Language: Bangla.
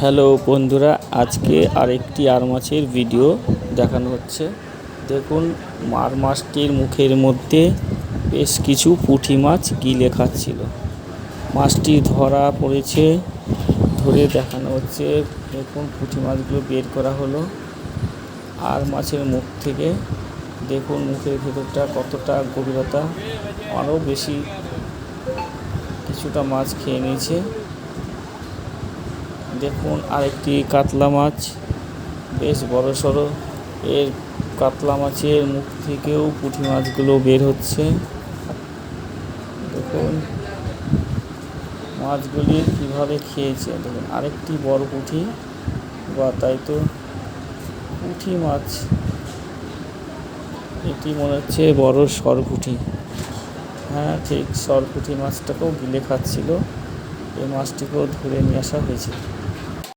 হ্যালো বন্ধুরা, আজকে আরেকটি আর মাছের ভিডিও দেখানো হচ্ছে। দেখুন আর মাছটির মুখের মধ্যে বেশ কিছু পুঁটি মাছ গিলে খাচ্ছিল। মাছটি ধরা পড়েছে, ধরে দেখানো হচ্ছে। দেখুন, পুঁটি মাছগুলো বের করা হলো। আর মাছের মুখ থেকে দেখুন, মুখের ভেতরটা কতটা গভীরতা। আরও বেশি কিছুটা মাছ খেয়ে নিয়েছে। দেখুন, আরেকটি কাতলা মাছ। বেশ বড় সড়ো। এর কাতলা মাছের মুখ থেকেও পুঁটি মাছগুলো বের হচ্ছে। দেখুন, মাছগুলি কীভাবে খেয়েছে। দেখুন, আরেকটি বড় পুঁটি। বা তাই তো, পুঁটি মাছ। এটি মনে হচ্ছে বড় সরপুঁটি। হ্যাঁ ঠিক, সরপুঁটি মাছটাকেও গিলে খাচ্ছিল। এই মাছটিকেও ধরে নিয়ে আসা হয়েছে।